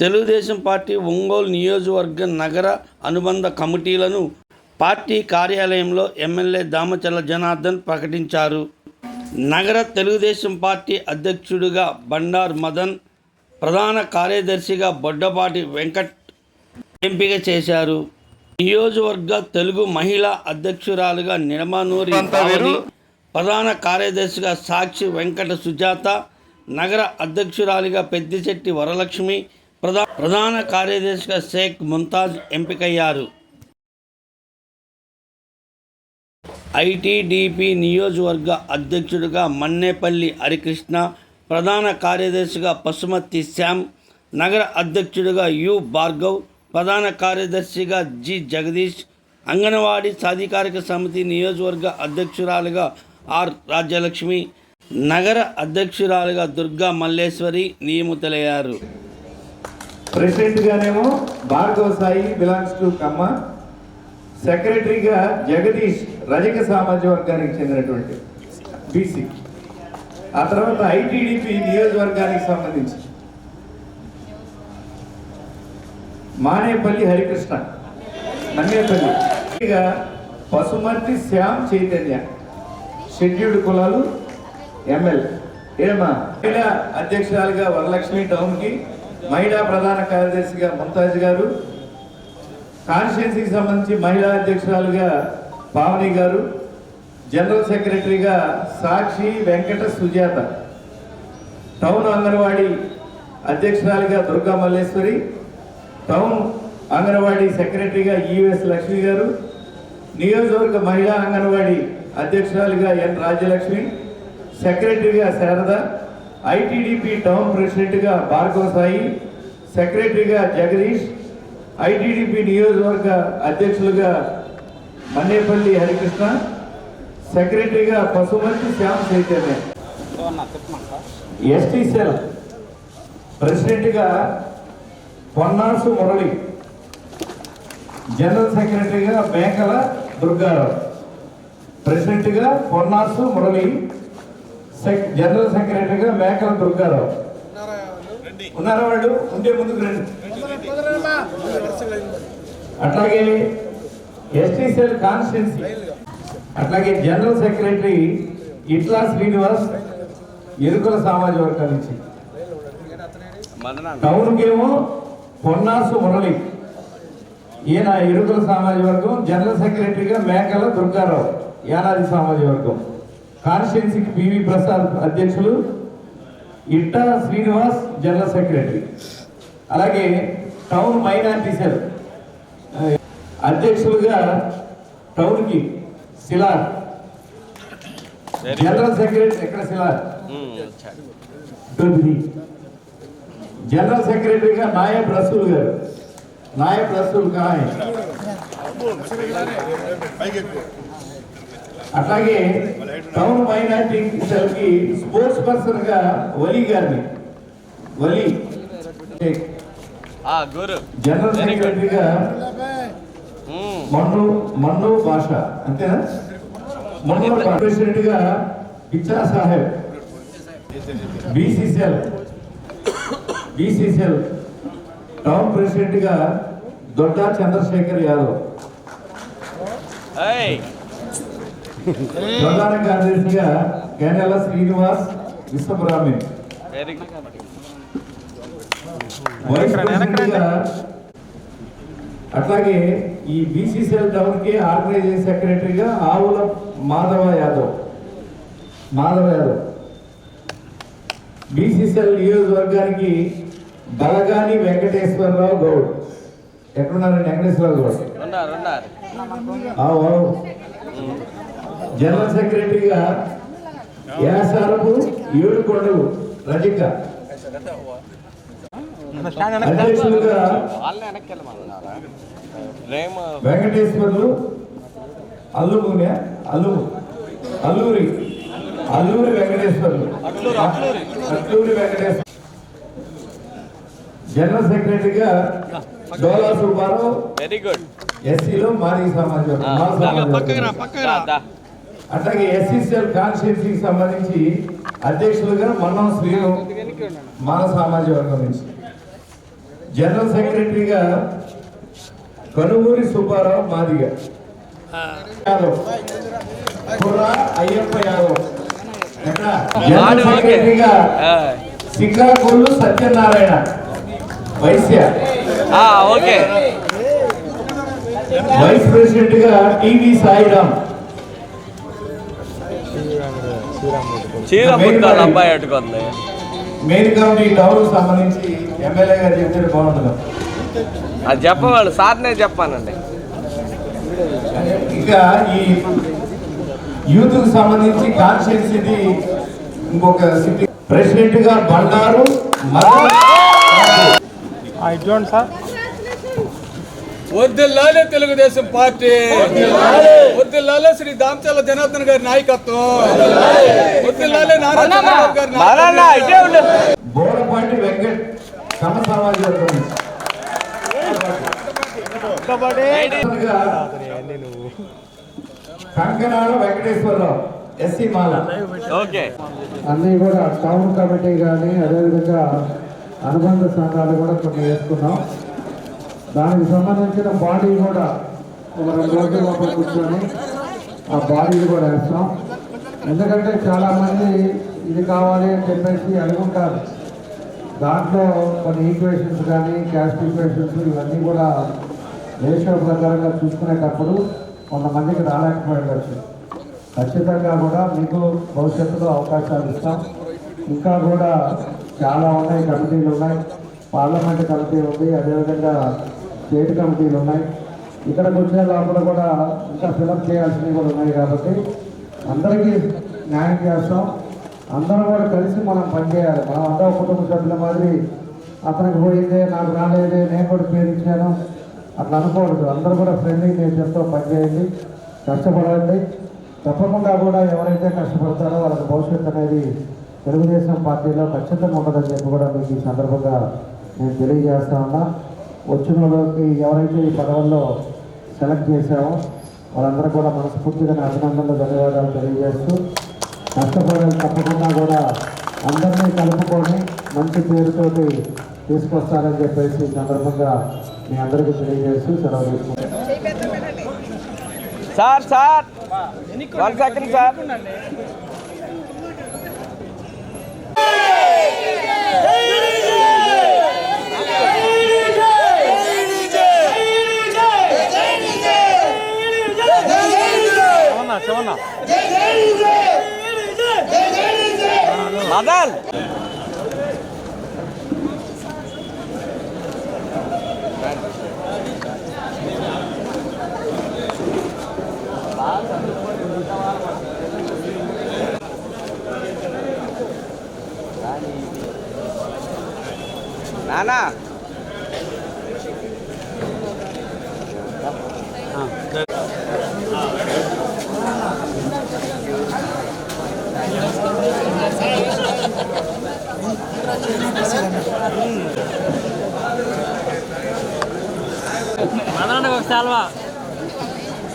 Telugu Desam party Ongole నియోజకవర్గ నగర అనుబంధ కమిటీలను పార్టీ కార్యాలయంలో ఎమ్మెల్యే దామచల్ల జనార్దన్ ప్రకటించారు. నగర తెలుగుదేశం పార్టీ అధ్యక్షుడిగా బండార్ మదన్ ప్రధాన కార్యదర్శిగా బొడ్డపాటి వెంకట్ ఎంపిక చేశారు. నియోజకవర్గ తెలుగు మహిళా అధ్యక్షురాలుగా నిడమనూరి ప్రధాన కార్యదర్శిగా సాక్షి వెంకట సుజాత నగర అధ్యక్షురాలిగా పెద్దిశెట్టి వరలక్ష్మి ప్రధా ప్రధాన కార్యదర్శిగా షేక్ ముంతాజ్ ఎంపికయ్యారు. ఐటీడీపీ నియోజకవర్గ అధ్యక్షుడిగా మన్నేపల్లి హరికృష్ణ ప్రధాన కార్యదర్శిగా పశుమతి శ్యామ్ నగర అధ్యక్షుడిగా యు భార్గవ్ ప్రధాన కార్యదర్శిగా జి జగదీష్ అంగన్వాడీ సాధికారిక సమితి నియోజకవర్గ అధ్యక్షురాలుగా ఆర్ రాజ్యలక్ష్మి నగర అధ్యక్షురాలుగా దుర్గా మల్లేశ్వరి నియమితులయ్యారు. ప్రెసిడెంట్గానేమో భార్గవ సాయి బిలాంగ్స్ టు కమ్మ సెక్రటరీగా జగదీష్ రజక సామాజిక వర్గానికి చెందినటువంటి బీసీ ఆ తర్వాత ఐటీడీపీ నియోజకవర్గానికి సంబంధించి. మానేపల్లి హరికృష్ణ నన్నేపల్లి. ఇక శ్యామ్ చైతన్య షెడ్యూల్డ్ కులాలు ఎమ్మెల్యే. ఏమా? మహిళా అధ్యక్షురాలుగా వరలక్ష్మి టౌన్కి మహిళా ప్రధాన కార్యదర్శిగా ముంతాజ్ గారు కాన్స్టిట్యున్సీకి సంబంధించి మహిళా అధ్యక్షురాలుగా పావని గారు జనరల్ సెక్రటరీగా సాక్షి వెంకట సుజాత టౌన్ అంగన్వాడీ అధ్యక్షురాలిగా దుర్గా మల్లేశ్వరి టౌన్ అంగన్వాడీ సెక్రటరీగా ఈఎస్ లక్ష్మి గారు నియోజకవర్గ మహిళా అంగన్వాడీ అధ్యక్షురాలిగా ఎన్ రాజ్యలక్ష్మి సెక్రటరీగా శారద ఐటీడీపీ టౌన్ ప్రెసిడెంట్గా భార్గవ సాయి సెక్రటరీగా జగదీష్ ఐటీడీపీ నియోజకవర్గ అధ్యక్షులుగా మన్నేపల్లి హరికృష్ణ సెక్రటరీగా పశుమతి శ్యామ్ చైతన్య. ఎస్టీ సెల్ ప్రెసిడెంట్గా పొన్నాసు మురళి జనరల్ సెక్రటరీగా మేకల దుర్గారావు. ప్రెసిడెంట్గా పొన్నాసు మురళి జనరల్ సెక్రటరీగా మేకల దుర్గారావు. ఉన్నారా వాళ్ళు? ఉండే ముందుకు రండి. అట్లాగే ఎస్టీ సెల్ కాన్స్టిట్యున్సీ అట్లాగే జనరల్ సెక్రటరీ ఇట్లా శ్రీనివాస్ ఎరుకుల సామాజిక వర్గం నుంచి. టౌన్కేమో పొన్నాసు మురళి. ఈయన ఎరుకుల సామాజిక వర్గం జనరల్ సెక్రటరీగా మేకల దుర్గారావు యానాది సామాజిక వర్గం. కాన్స్టిట్యున్సీకి పివి ప్రసాద్ అధ్యక్షులు ఇట్టా శ్రీనివాస్ జనరల్ సెక్రటరీ. అలాగే టౌన్ మైనార్టీ సెల్ అధ్యక్షులుగా టౌన్కి శిలార్. జనరల్ సెక్రటరీ ఎక్కడ శిలార్? జనరల్ సెక్రటరీగా నాయబ్ రసూల్ గారు. నాయబ్ రసూల్ కాయ్ అట్లాగే టౌన్ మైనార్టీ సెల్కి స్పోర్ట్స్ పర్సన్గా వలి గారిని. వలి. జనరల్. సెక్రటరీగా. మన్ను మన్ను భాష అంతేనా? మన్ను ప్రెసిడెంట్గా పిచ్చా సాహెబ్. బీసీసీఎల్. బీసీసీఎల్. టౌన్ ప్రెసిడెంట్గా దొడ్డా చంద్రశేఖర్ యాదవ్. ప్రధాన కార్యదర్శిగా గనేల శ్రీనివాస్ విశ్వబ్రాహ్మణ్. వైస్ అట్లాగే ఈ బీసీసీఎల్ టౌన్కి ఆర్గనైజింగ్ సెక్రటరీగా ఆవుల మాధవ యాదవ్. మాధవ యాదవ్. బీసీసీఎల్ నియోజకవర్గానికి బలగాని వెంకటేశ్వరరావు గౌడ్. ఎక్కడున్నారండి వెంకటేశ్వరరావు గౌడ్ ఉన్నారు ఉన్నారు ఆవు, ఆవు. జనరల్ సెక్రటరీగా యాసారపు ఏడు కొండలు రజిక. అధ్యక్షులుగా వెంకటేశ్వర్లు అల్లుమునే అల్లుము అల్లూరి అల్లూరి వెంకటేశ్వర్లు. అట్లూరి వెంకటేశ్వర జనరల్ సెక్రటరీగా డోలా సుబ్బారావు వెరీ గుడ్ ఎస్సీలో మాల సమాజం అట్లాగే ఎస్సీసీఎల్ కాన్స్టిట్యూన్సీకి సంబంధించి అధ్యక్షులుగా మన్నం శ్రీను మాల సామాజిక వర్గం నుంచి. జనరల్ సెక్రటరీగా కనుమూరి సుబ్బారావు మాదిగ. యాదవ్. కుర్రా అయ్యప్ప యాదవ్? జనరల్ సెక్రటరీగా సత్యనారాయణ. వైశ్య. ఓకే. వైస్ ప్రెసిడెంట్గా టివి సాయిరామ్. చీర పుట్టాలి అబ్బాయి అట్టుకుంది మెయిన్ కమిటీ టౌన్ సంబంధించి ఎమ్మెల్యే గారు చెప్తే బాగుంటుంది. అది చెప్పవాళ్ళు సార్నే చెప్పానండి ఇక ఈ యూత్కు సంబంధించి కాన్షియన్స్ ఇది ఇంకొక సిటీ ప్రెసిడెంట్గా బండారు మదన్ వద్దిల్లాలే తెలుగుదేశం పార్టీ. వద్దిల్లాలే. శ్రీ దామచల్ల జనార్దన్ గారి నాయకత్వం. గారి బోరపాటి వెంకట్ సమ వెంకటేశ్వరరావు ఎస్సీ మాల. ఓకే. అన్నీ కూడా టౌన్ కమిటీ కానీ అదేవిధంగా అనుబంధ సంఘాలు కూడా కొన్ని వేసుకున్నాం. దానికి సంబంధించిన బాడీ కూడా ఒక రెండు రోజుల లోపల కూర్చొని ఆ బాడీలు కూడా వేస్తాం. ఎందుకంటే చాలామంది ఇది కావాలి అని చెప్పేసి అనుకుంటారు. దాంట్లో కొన్ని ఈక్వేషన్స్ కానీ క్యాస్ట్ ఈక్వేషన్స్ ఇవన్నీ కూడా రేషియో ప్రకారంగా చూసుకునేటప్పుడు కొంతమందికి రాలేకపోయిండొచ్చు ఖచ్చితంగా కూడా మీకు భవిష్యత్తులో అవకాశాలు ఇస్తాం. ఇంకా కూడా చాలా ఉన్నాయి కమిటీలు ఉన్నాయి. పార్లమెంట్ కమిటీ ఉంది. అదేవిధంగా స్టేట్ కమిటీలు ఉన్నాయి. ఇక్కడికి వచ్చిన లోపల కూడా ఇంకా ఫిలప్ చేయాల్సినవి కూడా ఉన్నాయి కాబట్టి అందరికీ న్యాయం చేస్తాం. అందరం కూడా కలిసి మనం పనిచేయాలి. మనం అందరూ కుటుంబ సభ్యుల మాదిరి అతనికి పోయిందే నాకు రాలేదే నేను కూడా పేరు అట్లా అనుకోవద్దు. అందరూ కూడా ఫ్రెండ్లీ నేచర్తో పనిచేయండి. కష్టపడండి. తప్పకుండా కూడా ఎవరైతే కష్టపడతారో వాళ్ళకి భవిష్యత్తు అనేది తెలుగుదేశం పార్టీలో ఖచ్చితంగా ఉండదని చెప్పి కూడా మీకు ఈ సందర్భంగా నేను తెలియజేస్తా ఉన్నా. వచ్చిన వాళ్ళకి ఎవరైతే ఈ పదవుల్లో సెలెక్ట్ చేశామో వాళ్ళందరూ కూడా మనస్ఫూర్తిగా అభినందనలు ధన్యవాదాలు తెలియజేస్తూ కష్టపడాలి తప్పకుండా కూడా అందరినీ కలుపుకొని మంచి పేరుతోటి తీసుకొస్తారని చెప్పేసి ఈ సందర్భంగా మీ అందరికీ తెలియజేస్తూ సెలవు తీసుకుంటాను sir sir! One second sir! Madan నానా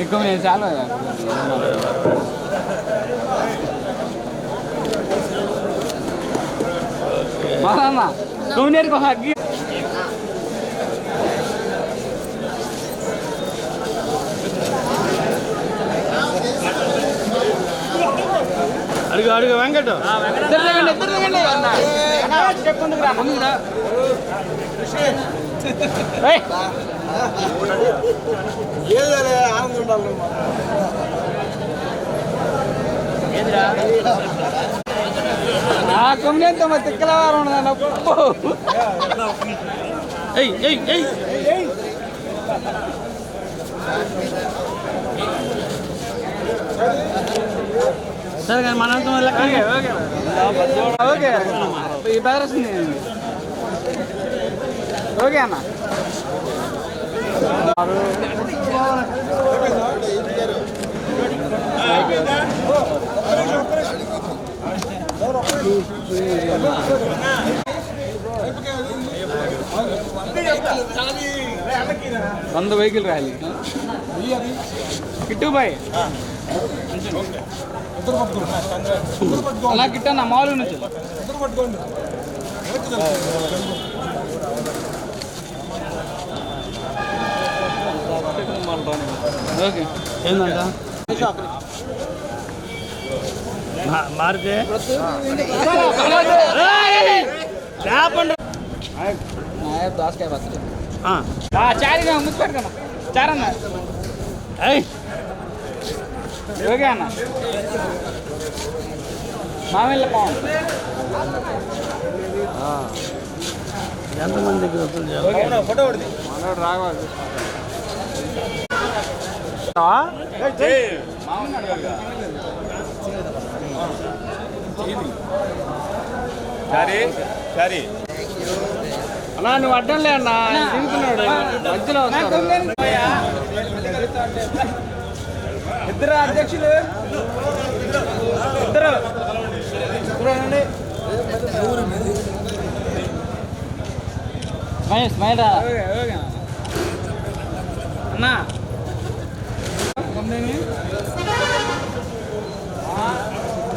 ఎక్కువ నేను చాలా మాదన్న కౌనేరికి ఒక అగ్గి అడుగు అడుగు వెంకట ఇద్దరు దిగండి ఇద్దరు దిగండి అన్న, చెప్పు ముందుకు రా ముందుకు రా ఏయ్. ఆ కొమ్మినేంతో మరి తిక్కలవారు సరే కానీ మనంతా ఓకే ఓకే. ఈ వస్తుంది ఓకే అన్న. వెహికల్ రాయాలి కిట్టు బాయ్ అలా కిట్ట నా మామూలు నుంచి ఓకే. ఏందంట? మారితే? చేపండి దాసకాయ చారిగా ముచ్చిపెట్టుకమ్మా చారన్న ఏయ్ ఓకే అన్న మామిళ్ళ పాము ఎంతమంది దగ్గర వసూలు చేయాలి? అన్నా నువ్వు అడ్డంలే అన్న దిగుతున్నాడు మధ్యలో ఇద్దరు అధ్యక్షులు. ఇద్దరు. స్మైల్ స్మైల్ అన్నా.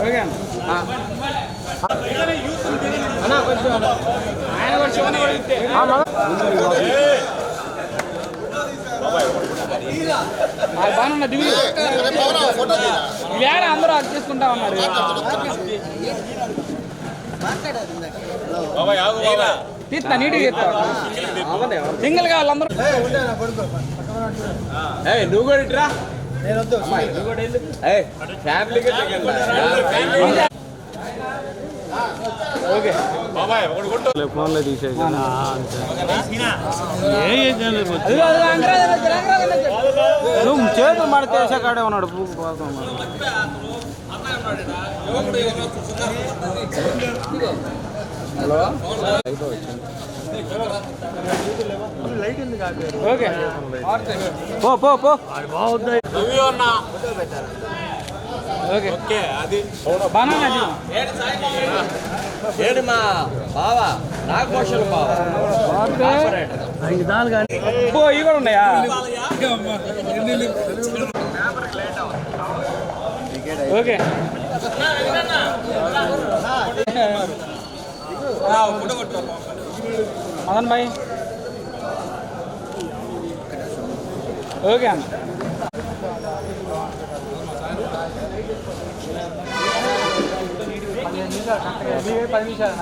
ఓకే అన్న. బాగా దిగు వేరే అందరూ అది చేసుకుంటా ఉన్నారు తీస్తా తీస్తా సింగిల్గా వాళ్ళందరూ నువ్వు కూడా ఇట్రా వచ్చాడు. నువ్వు చేతులు మడితే కాడే ఉన్నాడు పూకు కోసం ఓకే. పో పో పో. బాగుంది. ఓకే. బాగా ఏడు మా బావ. నాగభూషణ బావ. ఐదు దాలు కానీ ఓ ఇవి కూడా ఉన్నాయా? ఓకే. మదన్ భాయ్ ఓకే అన్న. పది నిమిషాలు.